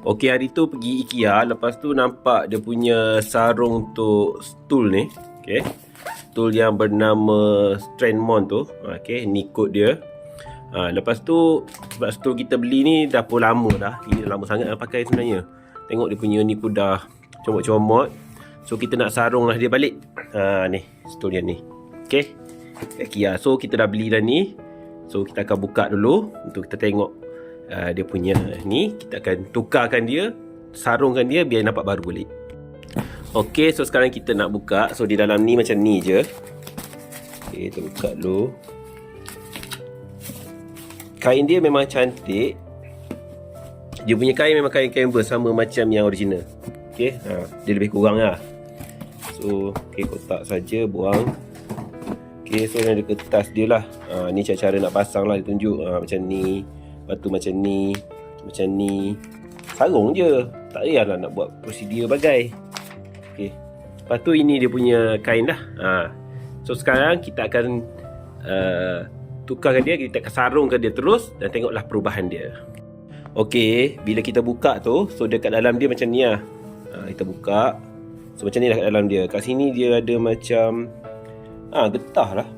Okey hari tu pergi IKEA lepas tu nampak dia punya sarung untuk stool ni. Okey. Stool yang bernama Strandmon tu. Okey, ni kod dia. Ha, lepas tu sebab stool kita beli ni dah pun lama dah. Ini dah lama sangat nak pakai sebenarnya. Tengok dia punya ni pun dah comot-comot. So kita nak sarung lah dia balik. Ha ni, stool yang ni. Okey. IKEA. So kita dah beli dah ni. So kita akan buka dulu untuk kita tengok uh, dia punya ni kita akan tukarkan dia sarungkan dia biar nampak baru balik. Ok so sekarang kita nak buka. So di dalam ni macam ni je. Ok kita buka dulu. Kain dia memang cantik. Dia punya kain memang kain canvas sama macam yang original. Ok ha, dia lebih kurang lah. So ok kotak saja buang. Okay, so ada kertas dia lah. Ha, ni cara-cara nak pasang lah dia tunjuk. Ha, macam ni. Lepas tu macam ni. Macam ni. Sarung je. Tak payahlah nak buat prosedur bagai. Okay. Lepas tu ini dia punya kain lah. Ha. So sekarang kita akan uh, tukarkan dia. Kita akan sarungkan dia terus. Dan tengoklah perubahan dia. Okay. Bila kita buka tu. So dekat dalam dia macam ni lah. Ha, kita buka. So macam ni lah kat dalam dia. Kat sini dia ada macam Ah ha, getah lah.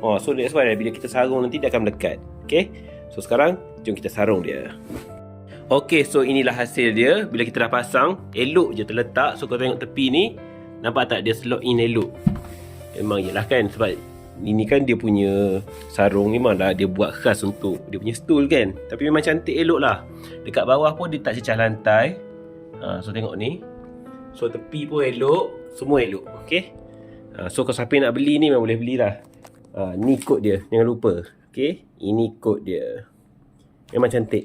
Oh, so that's why bila kita sarung nanti dia akan melekat. Okay. So sekarang jom kita sarung dia. Okay, so inilah hasil dia. Bila kita dah pasang, elok je terletak. So kau tengok tepi ni, nampak tak dia slot in elok. Memang yelah kan sebab ini kan dia punya sarung memang lah dia buat khas untuk dia punya stool kan. Tapi memang cantik elok lah. Dekat bawah pun dia tak cecah lantai. Ha, so tengok ni. So tepi pun elok. Semua elok. Okay. Ha, so kalau siapa nak beli ni memang boleh belilah. Ha, ni kod dia, jangan lupa. Okey, ini kod dia. Memang cantik.